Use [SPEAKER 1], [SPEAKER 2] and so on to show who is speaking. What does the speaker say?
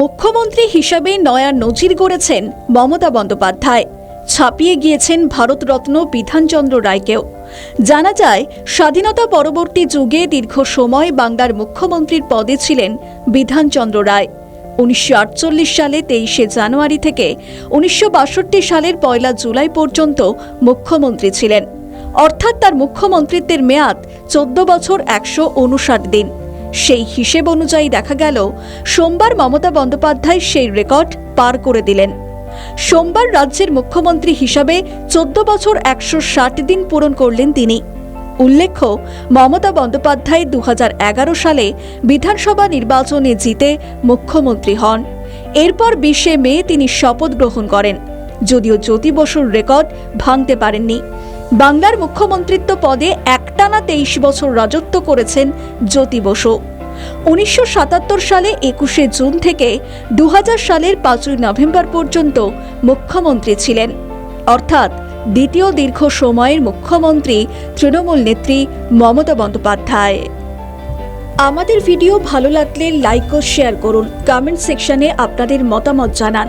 [SPEAKER 1] মুখ্যমন্ত্রী হিসাবে নয়া নজির গড়েছেন মমতা বন্দ্যোপাধ্যায়। ছাপিয়ে গিয়েছেন ভারতরত্ন বিধানচন্দ্র রায়কেও। জানা যায়, স্বাধীনতা পরবর্তী যুগে দীর্ঘ সময় বাংলার মুখ্যমন্ত্রীর পদে ছিলেন বিধানচন্দ্র রায়। উনিশশো আটচল্লিশ সালে তেইশে জানুয়ারি থেকে উনিশশো বাষট্টি সালের পয়লা জুলাই পর্যন্ত মুখ্যমন্ত্রী ছিলেন। অর্থাৎ তার মুখ্যমন্ত্রিত্বের মেয়াদ চোদ্দ বছর একশো উনষাট দিন। সেই হিসেব অনুযায়ী দেখা গেল, সোমবার মমতা বন্দ্যোপাধ্যায় সেই রেকর্ড পার করে দিলেন। সোমবার রাজ্যের মুখ্যমন্ত্রী হিসাবে চোদ্দ বছর একশো ষাট দিন পূরণ করলেন তিনি। উল্লেখ্য, মমতা বন্দ্যোপাধ্যায় দু হাজার এগারো সালে বিধানসভা নির্বাচনে জিতে মুখ্যমন্ত্রী হন। এরপর বিশে মে তিনি শপথ গ্রহণ করেন। যদিও জ্যোতি বসুর রেকর্ড ভাঙতে পারেননি। বাংলার মুখ্যমন্ত্রিত্ব পদে একটানা তেইশ বছর রাজত্ব করেছেন জ্যোতি বসু। উনিশশো সাতাত্তর সালে একুশে জুন থেকে দু হাজার সালের পাঁচই নভেম্বর পর্যন্ত মুখ্যমন্ত্রী ছিলেন। অর্থাৎ দ্বিতীয় দীর্ঘ সময়ের মুখ্যমন্ত্রী তৃণমূল নেত্রী মমতা বন্দ্যোপাধ্যায়। আমাদের ভিডিও ভালো লাগলে লাইক ও শেয়ার করুন। কমেন্ট সেকশনে আপনাদের মতামত জানান।